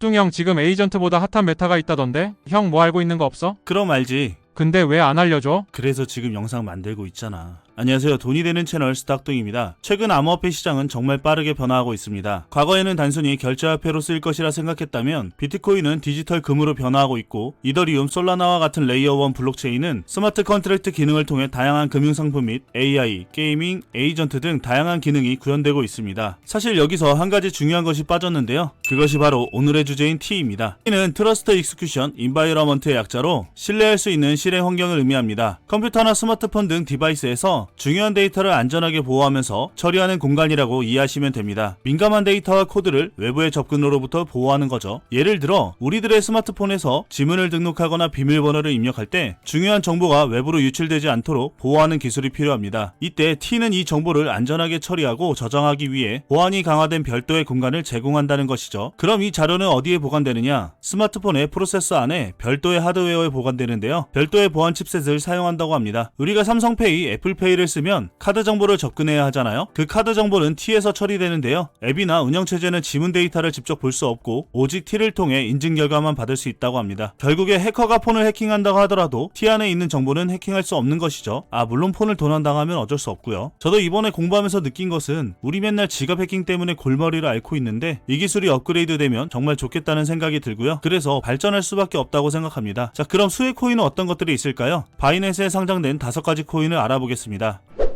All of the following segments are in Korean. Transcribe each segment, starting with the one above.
뚱형 지금 에이전트보다 핫한 메타가 있다던데? 형 뭐 알고 있는 거 없어? 그럼 알지. 근데 왜 안 알려줘? 그래서 지금 영상 만들고 있잖아. 안녕하세요. 돈이 되는 채널 스탁동입니다. 최근 암호화폐 시장은 정말 빠르게 변화하고 있습니다. 과거에는 단순히 결제화폐로 쓰일 것이라 생각했다면 비트코인은 디지털 금으로 변화하고 있고 이더리움, 솔라나와 같은 레이어 1 블록체인은 스마트 컨트랙트 기능을 통해 다양한 금융 상품 및 AI, 게이밍, 에이전트 등 다양한 기능이 구현되고 있습니다. 사실 여기서 한 가지 중요한 것이 빠졌는데요. 그것이 바로 오늘의 주제인 T입니다. T는 트러스트 익스큐션 인바이러먼트의 약자로 신뢰할 수 있는 실행 환경을 의미합니다. 컴퓨터나 스마트폰 등 디바이스에서 중요한 데이터를 안전하게 보호하면서 처리하는 공간이라고 이해하시면 됩니다. 민감한 데이터와 코드를 외부의 접근으로부터 보호하는 거죠. 예를 들어 우리들의 스마트폰에서 지문을 등록하거나 비밀번호를 입력할 때 중요한 정보가 외부로 유출되지 않도록 보호하는 기술이 필요합니다. 이때 T는 이 정보를 안전하게 처리하고 저장하기 위해 보안이 강화된 별도의 공간을 제공한다는 것이죠. 그럼 이 자료는 어디에 보관되느냐? 스마트폰의 프로세서 안에 별도의 하드웨어에 보관되는데요. 별도의 보안 칩셋을 사용한다고 합니다. 우리가 삼성페이, 애플페이를 쓰면 카드 정보를 접근해야 하잖아요. 그 카드 정보는 T에서 처리되는데요. 앱이나 운영체제는 지문 데이터를 직접 볼 수 없고 오직 T를 통해 인증 결과만 받을 수 있다고 합니다. 결국에 해커가 폰을 해킹한다고 하더라도 T 안에 있는 정보는 해킹할 수 없는 것이죠. 아 물론 폰을 도난당하면 어쩔 수 없고요. 저도 이번에 공부하면서 느낀 것은 우리 맨날 지갑 해킹 때문에 골머리를 앓고 있는데 이 기술이 업그레이드 되면 정말 좋겠다는 생각이 들고요. 그래서 발전할 수밖에 없다고 생각합니다. 자 그럼 수혜 코인은 어떤 것들이 있을까요? 바이낸스에 상장된 다섯 가지 코인을 알아보겠습니다. 있습니다.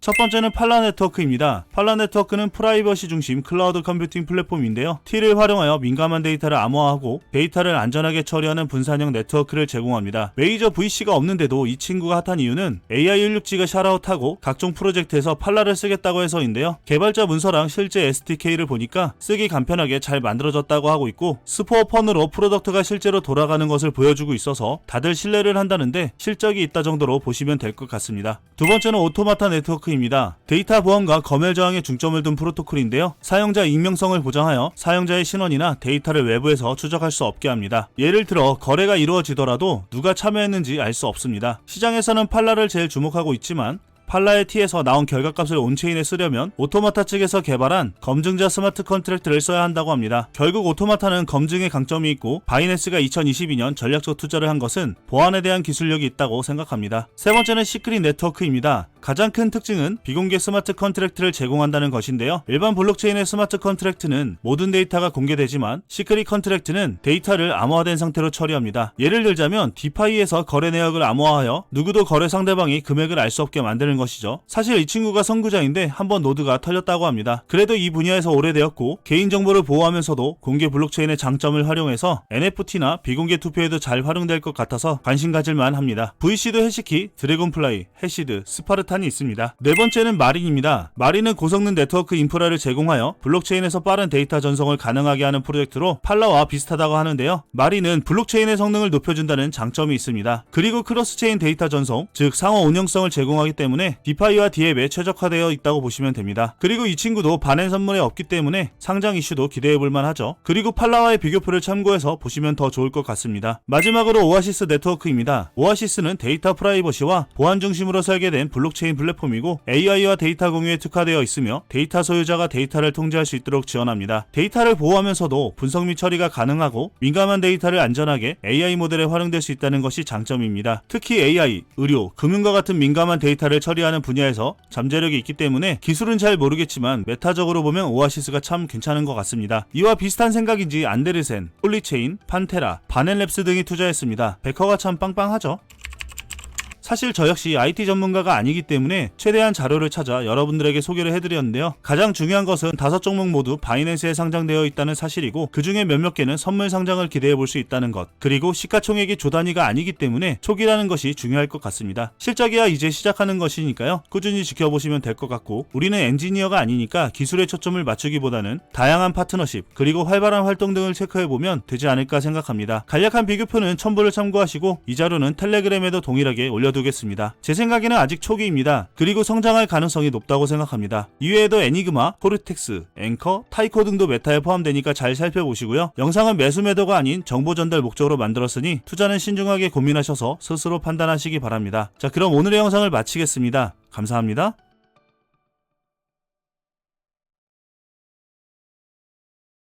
첫 번째는 팔라 네트워크입니다. 팔라 네트워크는 프라이버시 중심 클라우드 컴퓨팅 플랫폼인데요. T를 활용하여 민감한 데이터를 암호화하고 데이터를 안전하게 처리하는 분산형 네트워크를 제공합니다. 메이저 VC가 없는데도 이 친구가 핫한 이유는 AI16G가 샤라웃하고 각종 프로젝트에서 팔라를 쓰겠다고 해서인데요. 개발자 문서랑 실제 SDK를 보니까 쓰기 간편하게 잘 만들어졌다고 하고 있고 스포어 펀으로 프로덕트가 실제로 돌아가는 것을 보여주고 있어서 다들 신뢰를 한다는데 실적이 있다 정도로 보시면 될 것 같습니다. 두 번째는 오토마타 네트워크 입니다. 데이터 보안과 검열 저항에 중점을 둔 프로토콜인데요. 사용자 익명성을 보장하여 사용자의 신원이나 데이터를 외부에서 추적할 수 없게 합니다. 예를 들어 거래가 이루어지더라도 누가 참여했는지 알 수 없습니다. 시장에서는 팔라를 제일 주목하고 있지만 팔라의 T에서 나온 결과값을 온체인에 쓰려면 오토마타 측에서 개발한 검증자 스마트 컨트랙트를 써야 한다고 합니다. 결국 오토마타는 검증의 강점이 있고 바이낸스가 2022년 전략적 투자를 한 것은 보안에 대한 기술력이 있다고 생각합니다. 세 번째는 시크릿 네트워크입니다. 가장 큰 특징은 비공개 스마트 컨트랙트를 제공한다는 것인데요. 일반 블록체인의 스마트 컨트랙트는 모든 데이터가 공개되지만 시크릿 컨트랙트는 데이터를 암호화된 상태로 처리합니다. 예를 들자면 디파이에서 거래 내역을 암호화하여 누구도 거래 상대방이 금액을 알 수 없게 만드는 것이죠. 사실 이 친구가 선구자인데 한번 노드가 털렸다고 합니다. 그래도 이 분야에서 오래되었고 개인정보를 보호하면서도 공개 블록체인의 장점을 활용해서 NFT나 비공개 투표에도 잘 활용될 것 같아서 관심 가질만 합니다. VC도 해시키, 드래곤플라이, 해시드, 스파르탄이 있습니다. 네 번째는 마린입니다. 마린은 고성능 네트워크 인프라를 제공하여 블록체인에서 빠른 데이터 전송을 가능하게 하는 프로젝트로 팔라와 비슷하다고 하는데요. 마린은 블록체인의 성능을 높여준다는 장점이 있습니다. 그리고 크로스체인 데이터 전송, 즉 상호 운영성을 제공하기 때문에 디파이와 디앱에 최적화되어 있다고 보시면 됩니다. 그리고 이 친구도 반의 선물에 없기 때문에 상장 이슈도 기대해볼 만 하죠. 그리고 팔라와의 비교표를 참고해서 보시면 더 좋을 것 같습니다. 마지막으로 오아시스 네트워크입니다. 오아시스는 데이터 프라이버시와 보안 중심으로 설계된 블록체인 플랫폼이고 AI와 데이터 공유에 특화되어 있으며 데이터 소유자가 데이터를 통제할 수 있도록 지원합니다. 데이터를 보호하면서도 분석 및 처리가 가능하고 민감한 데이터를 안전하게 AI 모델에 활용될 수 있다는 것이 장점입니다. 특히 AI, 의료, 금융과 같은 민감한 데이터를 처리 하는 분야에서 잠재력이 있기 때문에 기술은 잘 모르겠지만 메타적으로 보면 오아시스가 참 괜찮은 것 같습니다. 이와 비슷한 생각인지 안데르센, 폴리체인, 판테라, 바넬랩스 등이 투자했습니다. 베커가 참 빵빵하죠. 사실 저 역시 IT 전문가가 아니기 때문에 최대한 자료를 찾아 여러분들에게 소개를 해드렸는데요. 가장 중요한 것은 다섯 종목 모두 바이낸스에 상장되어 있다는 사실이고 그 중에 몇몇 개는 선물 상장을 기대해 볼 수 있다는 것. 그리고 시가총액이 조 단위가 아니기 때문에 초기라는 것이 중요할 것 같습니다. 실적이야 이제 시작하는 것이니까요. 꾸준히 지켜보시면 될 것 같고 우리는 엔지니어가 아니니까 기술에 초점을 맞추기보다는 다양한 파트너십 그리고 활발한 활동 등을 체크해 보면 되지 않을까 생각합니다. 간략한 비교표는 첨부를 참고하시고 이 자료는 텔레그램에도 동일하게 올려두. 두겠습니다. 제 생각에는 아직 초기입니다. 그리고 성장할 가능성이 높다고 생각합니다. 이외에도 애니그마, 코르텍스, 앵커, 타이코 등도 메타에 포함되니까 잘 살펴보시고요. 영상은 매수 매도가 아닌 정보 전달 목적으로 만들었으니 투자는 신중하게 고민하셔서 스스로 판단하시기 바랍니다. 자, 그럼 오늘의 영상을 마치겠습니다. 감사합니다.